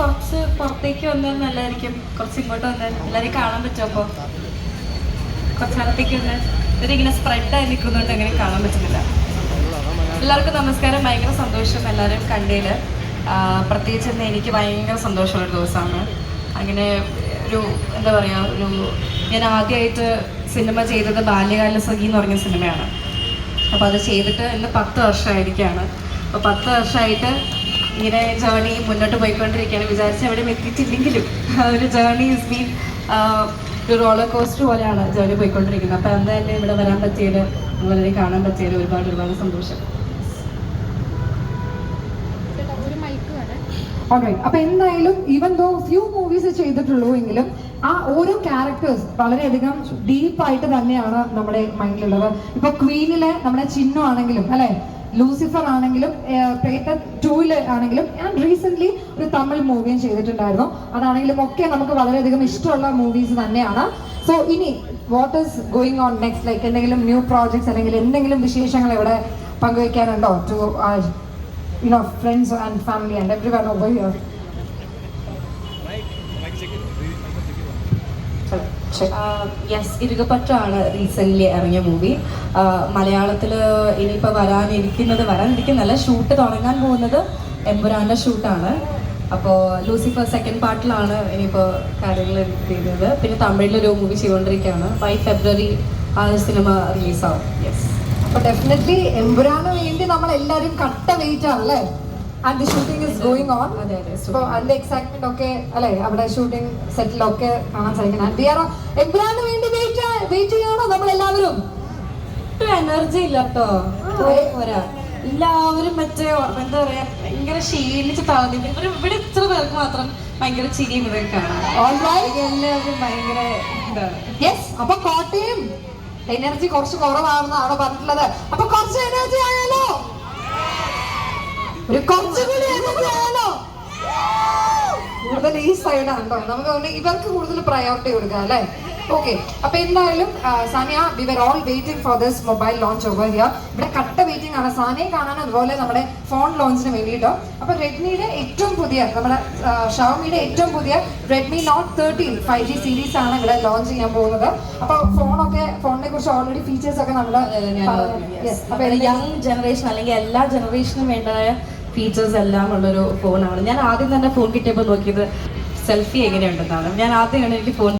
പുറത്തേക്ക് വന്നാൽ നല്ലതായിരിക്കും. കുറച്ച് ഇങ്ങോട്ട് വന്നാൽ എല്ലാവരെയും കാണാൻ പറ്റുമോ അപ്പോൾ കുറച്ചകത്തേക്ക് വന്നാൽ ഇവരിങ്ങനെ സ്പ്രെഡായി നിൽക്കുന്നുണ്ട് അങ്ങനെ കാണാൻ പറ്റുന്നില്ല. എല്ലാവർക്കും നമസ്കാരം. ഭയങ്കര സന്തോഷം എല്ലാവരും കണ്ടതിൽ പ്രത്യേകിച്ച് ഇന്ന് എനിക്ക് ഭയങ്കര സന്തോഷമുള്ളൊരു ദിവസമാണ്. അങ്ങനെ ഒരു എന്താ പറയുക ഒരു ഞാൻ ആദ്യമായിട്ട് സിനിമ ചെയ്തത് ബാല്യകാല സഖി എന്ന് പറഞ്ഞ സിനിമയാണ് അപ്പോൾ അത് ചെയ്തിട്ട് ഇന്ന് പത്ത് വർഷമായിരിക്കുകയാണ് അപ്പോൾ പത്ത് വർഷമായിട്ട് ഇങ്ങനെ ജേർണി മുന്നോട്ട് പോയിക്കൊണ്ടിരിക്കുകയാണ്. വിചാരിച്ച് എവിടെയും എത്തിയിട്ടില്ലെങ്കിലും ആ ഒരു ജേർണി ഇസ് ബീൻ ഒരു റോളർ കോസ്റ്റ് പോലെയാണ് ജേർണി പോയിക്കൊണ്ടിരിക്കുന്നത്. അപ്പോൾ എന്താ തന്നെ ഇവിടെ വരാൻ പറ്റിയത് വളരെ കാണാൻ പറ്റിയത് ഒരുപാട് ഒരുപാട് സന്തോഷം. ഓക്കെ അപ്പൊ എന്തായാലും ഈവൻ ദോ ഫ്യൂ മൂവീസ് ചെയ്തിട്ടുള്ളൂ എങ്കിലും ആ ഓരോ ക്യാരക്ടേഴ്സ് വളരെയധികം ഡീപ്പായിട്ട് തന്നെയാണ് നമ്മുടെ മൈൻഡിലുള്ളത് ഇപ്പൊ ക്വീനിലെ നമ്മുടെ ചിഹ്നം ആണെങ്കിലും അല്ലെ? ലൂസിഫർ ആണെങ്കിലും പ്രേത ടൂയിൽ ആണെങ്കിലും ഞാൻ റീസെന്റ് ഒരു തമിഴ് മൂവിയും ചെയ്തിട്ടുണ്ടായിരുന്നു അതാണെങ്കിലും ഒക്കെ നമുക്ക് വളരെയധികം ഇഷ്ടമുള്ള മൂവീസ് തന്നെയാണ് സോ ഇനി what is going on next like എന്തെങ്കിലും ന്യൂ പ്രോജക്ട്സ് അല്ലെങ്കിൽ എന്തെങ്കിലും വിശേഷങ്ങൾ ഇവിടെ പങ്കുവയ്ക്കാനുണ്ടോ to you friends and family and and one over here. Yes ഇരുകപ്പറ്റാണ് recently ഇറങ്ങിയ മൂവി മലയാളത്തിൽ ഇനിയിപ്പോൾ വരാനിരിക്കുന്നത് വരാനിരിക്കുന്നല്ല ഷൂട്ട് തുടങ്ങാൻ പോകുന്നത് എമ്പുരാന്റെ ഷൂട്ടാണ് അപ്പോൾ ലൂസിഫർ സെക്കൻഡ് പാർട്ടിലാണ് ഇനിയിപ്പോൾ കാര്യങ്ങൾ ചെയ്യുന്നത് പിന്നെ തമിഴിലൊരു മൂവി ചെയ്തുകൊണ്ടിരിക്കുകയാണ്. ബൈ ഫെബ്രുവരി ആ സിനിമ റിലീസാവും യെസ് അപ്പോൾ ഡെഫിനറ്റ്ലി എമ്പുരാന് വേണ്ടി നമ്മൾ എല്ലാവരും കട്ട വെയിറ്റ് ആണ് അല്ലേ and the shooting is going on അപ്പോൾ അതിന്റെ എക്സൈറ്റ്മെന്റ് ഒക്കെ അല്ലെ അവിടെ ഷൂട്ടിംഗ് സെറ്റിലൊക്കെ കാണാൻ സാധിക്കണം ആൻഡ് വി ആർ എമ്പുരാന് വേണ്ടി വെയിറ്റ് വെയിറ്റ് ചെയ്യണോ നമ്മൾ എല്ലാവരും എനർജി ഇല്ല കേട്ടോ പോരാ. എല്ലാവരും മറ്റേ എന്താ പറയാ ഭയങ്കര ക്ഷീണിച്ച് തളർന്നിട്ട് ഇവിടെ ഇത്ര പേർക്ക് മാത്രം ഭയങ്കര ചിരിയും ഇതൊക്കെ കാണാം. Alright. എല്ലാവരും ഭയങ്കര ഇതാണ് യെസ് അപ്പൊ കോട്ടയം എനർജി കുറച്ച് കുറവാണെന്നാണ് പറഞ്ഞിട്ടുള്ളത്. അപ്പൊ കുറച്ച് എനർജി ആയാലോ? ഒരു കുറച്ചുകൂടി എനർജി ആയാലോ കൂടുതൽ ഈ സൈഡാണ് കേട്ടോ നമുക്ക് അതുകൊണ്ട് ഇവർക്ക് കൂടുതൽ പ്രയോറിറ്റി കൊടുക്കുക അല്ലേ? ഓക്കെ അപ്പൊ എന്തായാലും Sania we were all waiting for this mobile launch over here ഇവിടെ കട്ട വെയിറ്റിംഗ് ആണ്. സാനിയെ കാണാൻ അതുപോലെ നമ്മുടെ ഫോൺ ലോഞ്ചിന് വേണ്ടിയിട്ടോ. അപ്പൊ റെഡ്മിയുടെ ഏറ്റവും പുതിയ നമ്മുടെ ഷവമിയുടെ ഏറ്റവും പുതിയ Redmi Note thirteen five G series ആണ് ഇവിടെ ലോഞ്ച് ചെയ്യാൻ പോകുന്നത്. അപ്പൊ ഫോണൊക്കെ ഫോണിനെ കുറിച്ച് ഓൾറെഡി ഫീച്ചേഴ്സ് ഒക്കെ നമ്മൾ യങ് ജനറേഷൻ അല്ലെങ്കിൽ എല്ലാ ജനറേഷനും വേണ്ടതായ ഫീച്ചേഴ്സ് എല്ലാം ഉള്ളൊരു ഫോണാണ് ഞാൻ ആദ്യം തന്നെ ഫോൺ കിട്ടിയപ്പോൾ നോക്കിയത് സെൽഫി എങ്ങനെയുണ്ടെന്നാണ്. ഞാൻ ആദ്യമാണ് എനിക്ക് ഫോൺ